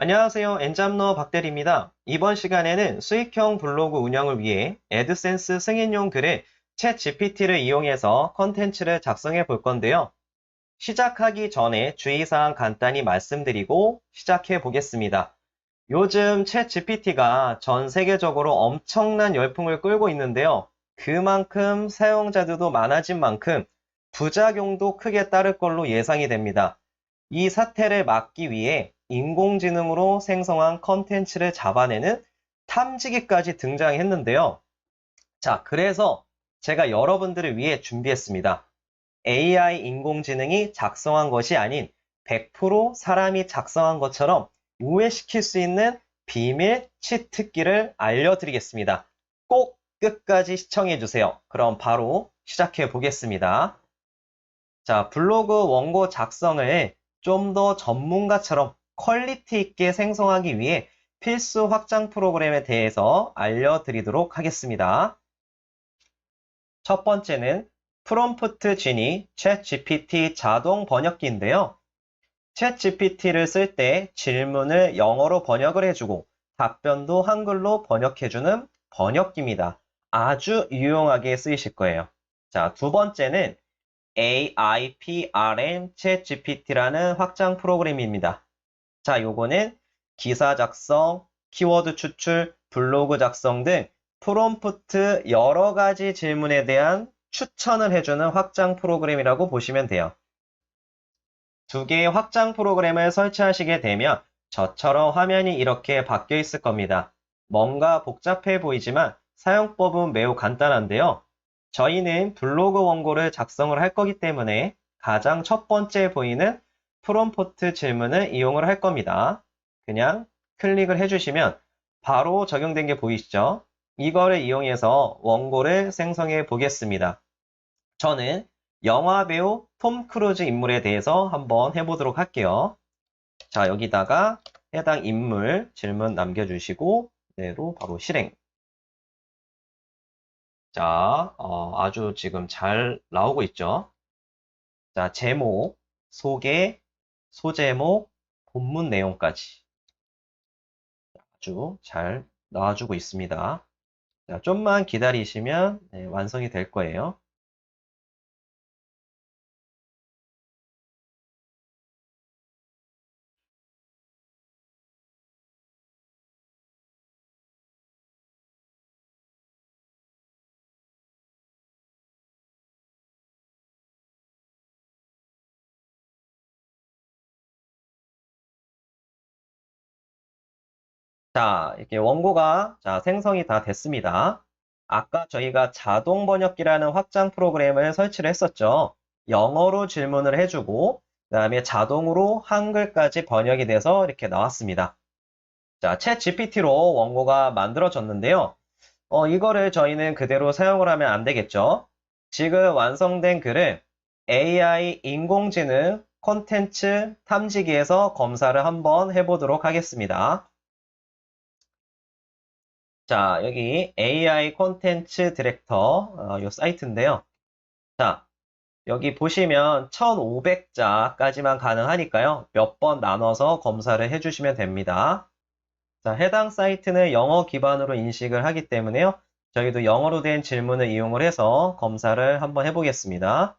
안녕하세요. 엔잡러 박대리입니다. 이번 시간에는 수익형 블로그 운영을 위해 애드센스 승인용 글을 챗 GPT를 이용해서 컨텐츠를 작성해 볼 건데요. 시작하기 전에 주의사항 간단히 말씀드리고 시작해 보겠습니다. 요즘 챗 GPT가 전 세계적으로 엄청난 열풍을 끌고 있는데요. 그만큼 사용자들도 많아진 만큼 부작용도 크게 따를 걸로 예상이 됩니다. 이 사태를 막기 위해 인공지능으로 생성한 컨텐츠를 잡아내는 탐지기까지 등장했는데요. 자, 그래서 제가 여러분들을 위해 준비했습니다. AI 인공지능이 작성한 것이 아닌 100% 사람이 작성한 것처럼 우회시킬 수 있는 비밀 치트키를 알려드리겠습니다. 꼭 끝까지 시청해주세요. 그럼 바로 시작해 보겠습니다. 자, 블로그 원고 작성을 좀 더 전문가처럼 퀄리티 있게 생성하기 위해 필수 확장 프로그램에 대해서 알려드리도록 하겠습니다. 첫 번째는 프롬프트 지니 챗 GPT 자동 번역기인데요. 챗 GPT를 쓸 때 질문을 영어로 번역을 해주고 답변도 한글로 번역해주는 번역기입니다. 아주 유용하게 쓰이실 거예요. 자, 두 번째는 AIPRM 챗 GPT라는 확장 프로그램입니다. 자, 요거는 기사 작성, 키워드 추출, 블로그 작성 등 프롬프트 여러 가지 질문에 대한 추천을 해주는 확장 프로그램이라고 보시면 돼요. 두 개의 확장 프로그램을 설치하시게 되면 저처럼 화면이 이렇게 바뀌어 있을 겁니다. 뭔가 복잡해 보이지만 사용법은 매우 간단한데요. 저희는 블로그 원고를 작성을 할 거기 때문에 가장 첫 번째 보이는 프롬프트 질문을 이용을 할 겁니다. 그냥 클릭을 해주시면 바로 적용된 게 보이시죠? 이거를 이용해서 원고를 생성해 보겠습니다. 저는 영화 배우 톰 크루즈 인물에 대해서 한번 해보도록 할게요. 자, 여기다가 해당 인물 질문 남겨주시고 그대로 바로 실행. 자, 어, 아주 지금 잘 나오고 있죠? 자, 제목, 소개, 소제목, 본문 내용까지 아주 잘 나와주고 있습니다. 자, 좀만 기다리시면 네, 완성이 될 거예요. 자, 이렇게 원고가 자, 생성이 다 됐습니다. 아까 저희가 자동 번역기라는 확장 프로그램을 설치를 했었죠. 영어로 질문을 해주고, 그 다음에 자동으로 한글까지 번역이 돼서 이렇게 나왔습니다. 자, 챗 GPT로 원고가 만들어졌는데요. 어, 이거를 저희는 그대로 사용을 하면 안 되겠죠. 지금 완성된 글을 AI 인공지능 콘텐츠 탐지기에서 검사를 한번 해보도록 하겠습니다. 자, 여기 AI 콘텐츠 디렉터 어, 요 사이트인데요. 자, 여기 보시면 1500자까지만 가능하니까요. 몇 번 나눠서 검사를 해주시면 됩니다. 자, 해당 사이트는 영어 기반으로 인식을 하기 때문에요. 저희도 영어로 된 질문을 이용을 해서 검사를 한번 해보겠습니다.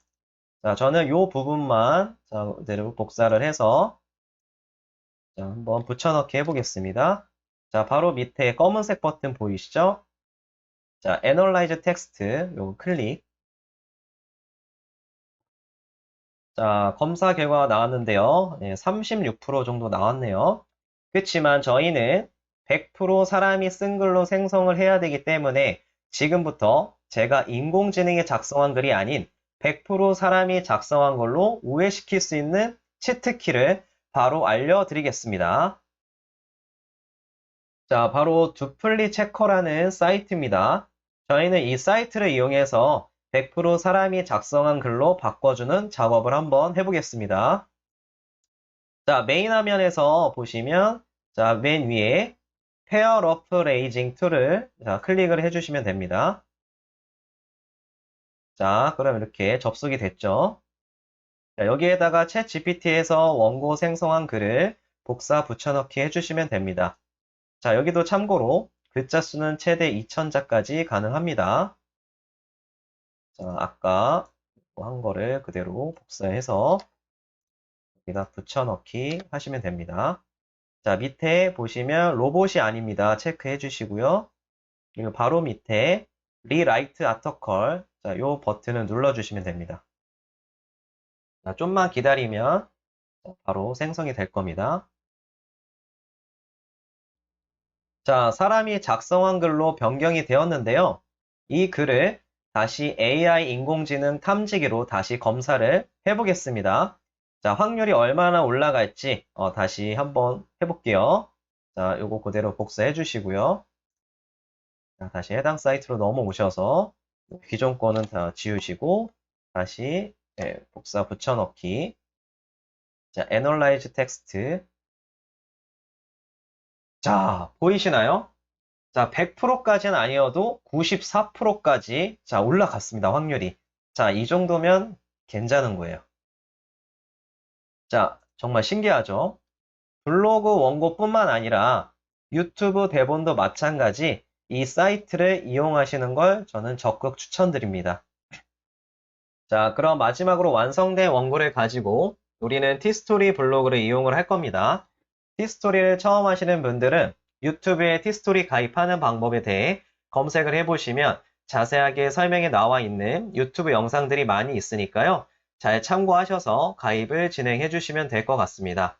자, 저는 이 부분만 자, 복사를 해서 자, 한번 붙여넣기 해보겠습니다. 자, 바로 밑에 검은색 버튼 보이시죠? 자, Analyze Text 요거 클릭. 자, 검사 결과가 나왔는데요. 네, 36% 정도 나왔네요. 그렇지만 저희는 100% 사람이 쓴 글로 생성을 해야 되기 때문에 지금부터 제가 인공지능이 작성한 글이 아닌 100% 사람이 작성한 걸로 우회시킬 수 있는 치트키를 바로 알려드리겠습니다. 자, 바로 두플리 체커라는 사이트입니다. 저희는 이 사이트를 이용해서 100% 사람이 작성한 글로 바꿔주는 작업을 한번 해보겠습니다. 자, 메인 화면에서 보시면 자, 맨 위에 Pair of Raising Tool을 자, 클릭을 해주시면 됩니다. 자, 그럼 이렇게 접속이 됐죠. 자, 여기에다가 챗 GPT에서 원고 생성한 글을 복사 붙여넣기 해주시면 됩니다. 자, 여기도 참고로 글자 수는 최대 2000자까지 가능합니다. 자, 아까 한 거를 그대로 복사해서 여기다 붙여넣기 하시면 됩니다. 자, 밑에 보시면 로봇이 아닙니다. 체크해 주시고요. 그리고 바로 밑에 리라이트 아터컬 자, 요 버튼을 눌러 주시면 됩니다. 자, 좀만 기다리면 바로 생성이 될 겁니다. 자, 사람이 작성한 글로 변경이 되었는데요. 이 글을 다시 AI 인공지능 탐지기로 다시 검사를 해보겠습니다. 자, 확률이 얼마나 올라갈지 어, 다시 한번 해볼게요. 자, 요거 그대로 복사해 주시고요. 자, 다시 해당 사이트로 넘어오셔서 기존 거는 다 지우시고 다시 예, 복사 붙여넣기 자, Analyze Text 자, 보이시나요? 자, 100%까지는 아니어도 94%까지 자, 올라갔습니다. 확률이. 자, 이 정도면 괜찮은 거예요. 자, 정말 신기하죠? 블로그 원고뿐만 아니라 유튜브 대본도 마찬가지 이 사이트를 이용하시는 걸 저는 적극 추천드립니다. 자, 그럼 마지막으로 완성된 원고를 가지고 우리는 티스토리 블로그를 이용을 할 겁니다. 티스토리를 처음 하시는 분들은 유튜브에 티스토리 가입하는 방법에 대해 검색을 해보시면 자세하게 설명에 나와 있는 유튜브 영상들이 많이 있으니까요. 잘 참고하셔서 가입을 진행해 주시면 될 것 같습니다.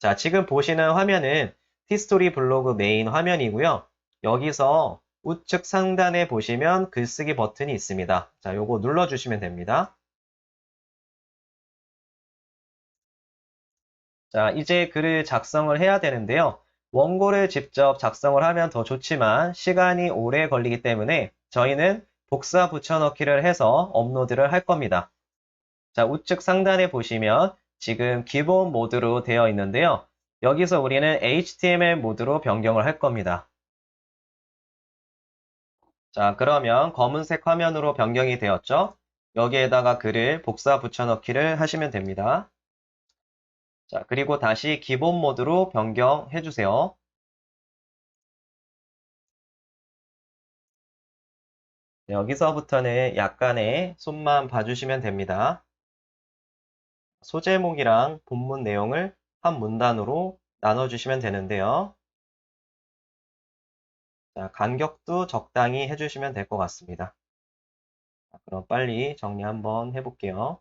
자, 지금 보시는 화면은 티스토리 블로그 메인 화면이고요. 여기서 우측 상단에 보시면 글쓰기 버튼이 있습니다. 자, 요거 눌러주시면 됩니다. 자, 이제 글을 작성을 해야 되는데요. 원고를 직접 작성을 하면 더 좋지만 시간이 오래 걸리기 때문에 저희는 복사 붙여넣기를 해서 업로드를 할 겁니다. 자, 우측 상단에 보시면 지금 기본 모드로 되어 있는데요. 여기서 우리는 HTML 모드로 변경을 할 겁니다. 자, 그러면 검은색 화면으로 변경이 되었죠? 여기에다가 글을 복사 붙여넣기를 하시면 됩니다. 자, 그리고 다시 기본 모드로 변경해 주세요. 여기서부터는 약간의 손만 봐주시면 됩니다. 소제목이랑 본문 내용을 한 문단으로 나눠주시면 되는데요. 자, 간격도 적당히 해주시면 될 것 같습니다. 자, 그럼 빨리 정리 한번 해볼게요.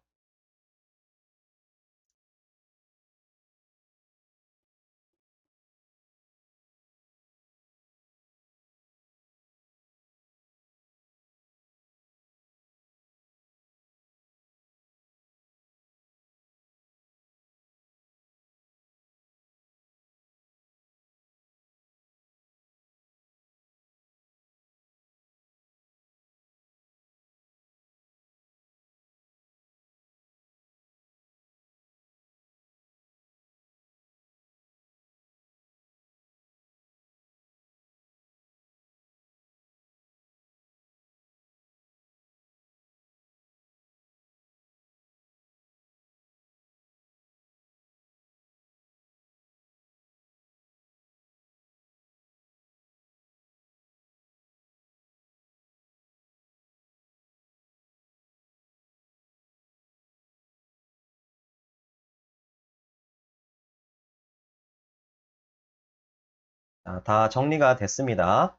자, 다 정리가 됐습니다.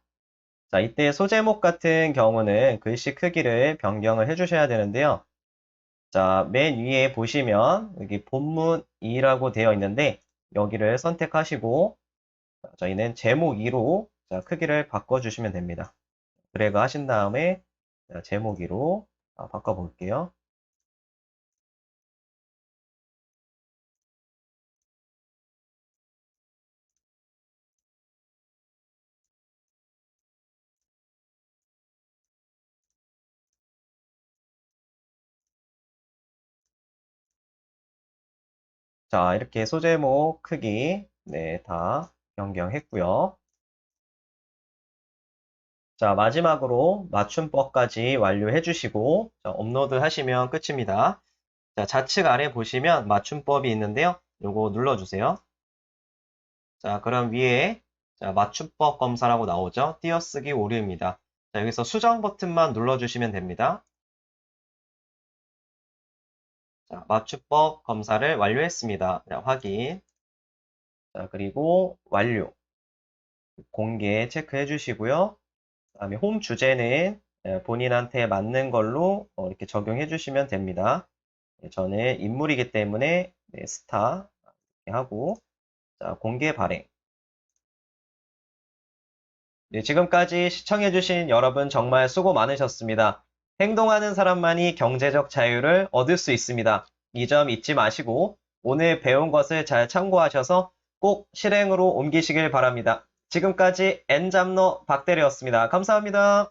자, 이때 소제목 같은 경우는 글씨 크기를 변경을 해주셔야 되는데요. 자, 맨 위에 보시면 여기 본문 2라고 되어 있는데 여기를 선택하시고 저희는 제목 2로 자, 크기를 바꿔주시면 됩니다. 드래그 하신 다음에 자, 제목 2로 아, 바꿔볼게요. 자, 이렇게 소제목 크기 네, 다 변경했고요. 자, 마지막으로 맞춤법까지 완료해 주시고 자, 업로드 하시면 끝입니다. 자, 좌측 아래 보시면 맞춤법이 있는데요. 요거 눌러주세요. 자, 그럼 위에 자, 맞춤법 검사라고 나오죠? 띄어쓰기 오류입니다. 자, 여기서 수정 버튼만 눌러주시면 됩니다. 자, 맞춤법 검사를 완료했습니다. 자, 확인. 자, 그리고 완료. 공개 체크해 주시고요. 그다음에 홈 주제는 예, 본인한테 맞는 걸로 어, 이렇게 적용해 주시면 됩니다. 예, 저는 인물이기 때문에 네, 스타 하고 자, 공개 발행. 네, 지금까지 시청해 주신 여러분 정말 수고 많으셨습니다. 행동하는 사람만이 경제적 자유를 얻을 수 있습니다. 이 점 잊지 마시고 오늘 배운 것을 잘 참고하셔서 꼭 실행으로 옮기시길 바랍니다. 지금까지 엔잡러 박대리였습니다. 감사합니다.